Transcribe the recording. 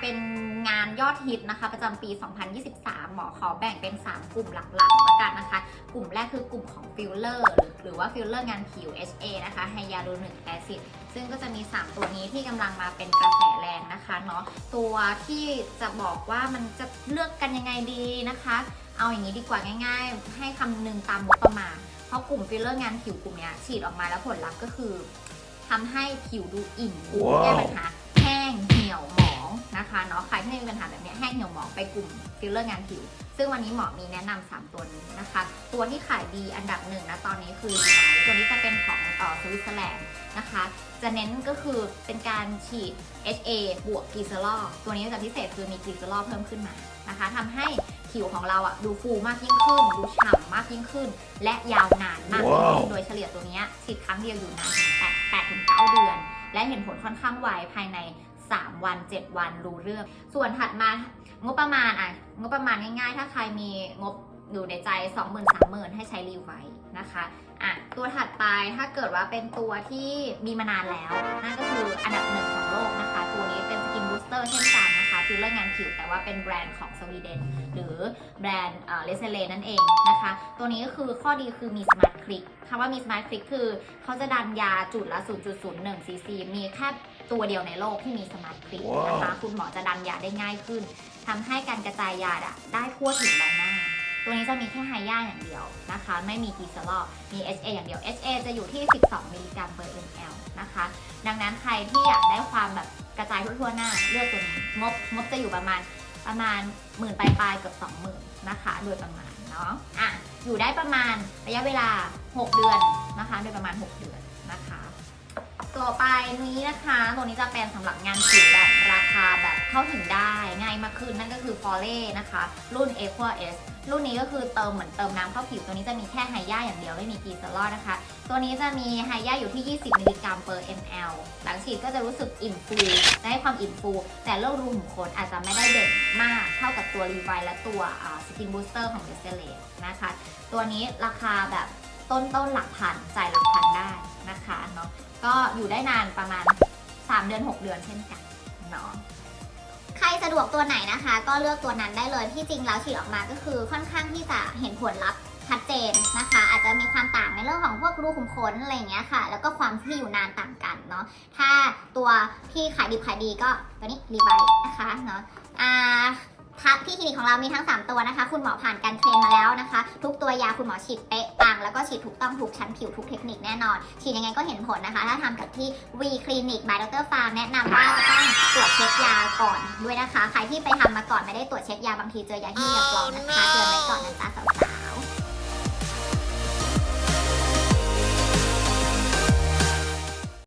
เป็นงานยอดฮิตนะคะ ประจำปี 2023 หมอขอแบ่งเป็น 3 กลุ่มหลักๆแล้วกันนะคะ กลุ่มแรกคือกลุ่มของฟิลเลอร์หรือว่าฟิลเลอร์งานผิว HA นะคะไฮยาลูนิกแอซิดซึ่งก็จะมี 3 ตัวนี้ที่กำลังมาเป็นกระแสแรงนะคะเนาะตัวที่จะบอกว่ามันจะเลือกกันยังไงดีนะคะ เอาอย่างนี้ดีกว่าง่าย ๆ ให้คำนึงตามงบประมาณเพราะกลุ่มฟิลเลอร์งานผิวกลุ่มเนี้ยฉีดออกมาแล้วผลลัพธ์ก็คือทำให้ผิวดูอิ่มว้าวแก้ปัญหาแห้งเหี่ยวหมอง นะคะเนาะใครที่มีปัญหาแบบเนี้ยแห้งเหี่ยวหมองไปกลุ่มฟิลเลอร์งานผิว ซึ่งวันนี้หมอมีแนะนำ3ตัวนี้นะคะ ตัวที่ขายดีอันดับหนึ่งนะตอนนี้คือไวตัวนี้จะเป็นของเอ่อสวิตเซอร์แลนด์นะคะ จะเน้นก็คือเป็นการฉีด HA บวกกลีเซอรอลตัวนี้จะพิเศษคือมีกลีเซอรอลเพิ่มขึ้นมานะคะทำให้ผิวของเราอะดูฟูมากยิ่งขึ้น ดูฉ่ำมากยิ่งขึ้น และยาวนานมากยิ่งขึ้นว้าวโดยเฉลี่ยตัวเนี้ยฉีดครั้งเดียวอยู่นานถึง8 8ถึง9เดือน และเห็นผลค่อนข้างไวภายใน 3 วัน 7 วันรู้เรื่อง ส่วนถัดมางบประมาณอะงบประมาณง่ายๆ ถ้าใครมีงบอยู่ในใจ 20,000 30,000 ให้ใช้รีไว้นะคะอะตัวถัดไปถ้าเกิดว่าเป็นตัวที่มีมานานแล้ว นั่นก็คืออันดับหนึ่งของโลกนะคะ ตัวนี้เป็นสกินบูสเตอร์เช่นกันนะคะฟิลเลอร์งานผิวแต่ว่าเป็นแบรนด์ของสวีเดน หรือแบรนด์เลเซเลนั่นเองนะคะ ตัวนี้ก็คือข้อดีคือมีสมาร์ทคลิกคำว่ามีสมาร์ทคลิกคือเขาจะดันยาจุดละ 0.01ซีซีมีแค่ ตัวเดียวในโลกที่มีสมาร์ทคลิกนะคะคุณหมอจะดันยาได้ง่ายขึ้นทำให้การกระจายยาอะได้ทั่วถึงใบหน้า ตัวนี้จะมีแค่ไฮยาอย่างเดียวนะคะ ไม่มีกีซาลอมี HA อย่างเดียว HA จะอยู่ที่ 12 มิลลิกรัมเปอร์ ml นะคะ ดังนั้นใครที่อยากได้ความแบบกระจายทั่วๆหน้าเลือกตัวนี้งบงบจะอยู่ประมาณประมาณหมื่นปลายๆเกือบ20,000นะคะ โดยประมาณเนาะอะอยู่ได้ประมาณระยะเวลา 6 เดือนนะคะ โดยประมาณ 6 เดือนนะคะ ต่อไปนี้นะคะตัวนี้จะเป็นสำหรับงานผิวแบบราคาแบบเข้าถึงได้ง่ายมากขึ้นนั่นก็คือ f o r e นะคะ รุ่น a q u a S รุ่นนี้ก็คือเติมเหมือนเติมน้ำเข้าผิวตัวนี้จะมีแค่ไฮย่าอย่างเดียวไม่มีกีซาลอนะคะ ตัวนี้จะมีไฮย่าอยู่ที่ 20 มิลลิกรัมเปอร์ ml หลังฉีดก็จะรู้สึกอิ่มฟูได้ความอิ่มฟู แต่โรครูขุมขนอาจจะไม่ได้เด่นมากเท่ากับตัวรีไวและตัวสกินบูสเตอร์ของเดซเลนะคะ ตัวนี้ราคาแบบต้นต้นหลักพันจ่ายหลักพัน ก็อยู่ได้นานประมาณ 3 เดือน 6 เดือนเช่นกันเนาะใครสะดวกตัวไหนนะคะ ก็เลือกตัวนั้นได้เลยที่จริงแล้วฉีดออกมาก็คือค่อนข้างที่จะเห็นผลลัพธ์ชัดเจนนะคะ อาจจะมีความต่างในเรื่องของพวกรูขุมขนอะไรเงี้ยค่ะ แล้วก็ความที่อยู่นานต่างกันเนาะถ้าตัวที่ขายดิบขายดีก็ตัวนี้รีไวนะคะเนาะอ่า ที่คลินิกของเรามีทั้ง 3 ตัวนะคะ คุณหมอผ่านการเทรนมาแล้วนะคะ ทุกตัวยาคุณหมอฉีดเป๊ะปัง แล้วก็ฉีดถูกต้องทุกชั้นผิวทุกเทคนิคแน่นอน ฉีดยังไงก็เห็นผลนะคะ ถ้าทำกับที่ V Clinic by Dr. Farm แนะนำว่าจะต้องตรวจเช็คยาก่อนด้วยนะคะ ใครที่ไปทำมาก่อนไม่ได้ตรวจเช็คยาบางทีเจอยาที่ยาปลอมนะคะเตือนไว้ก่อนนะจ๊ะสาวๆ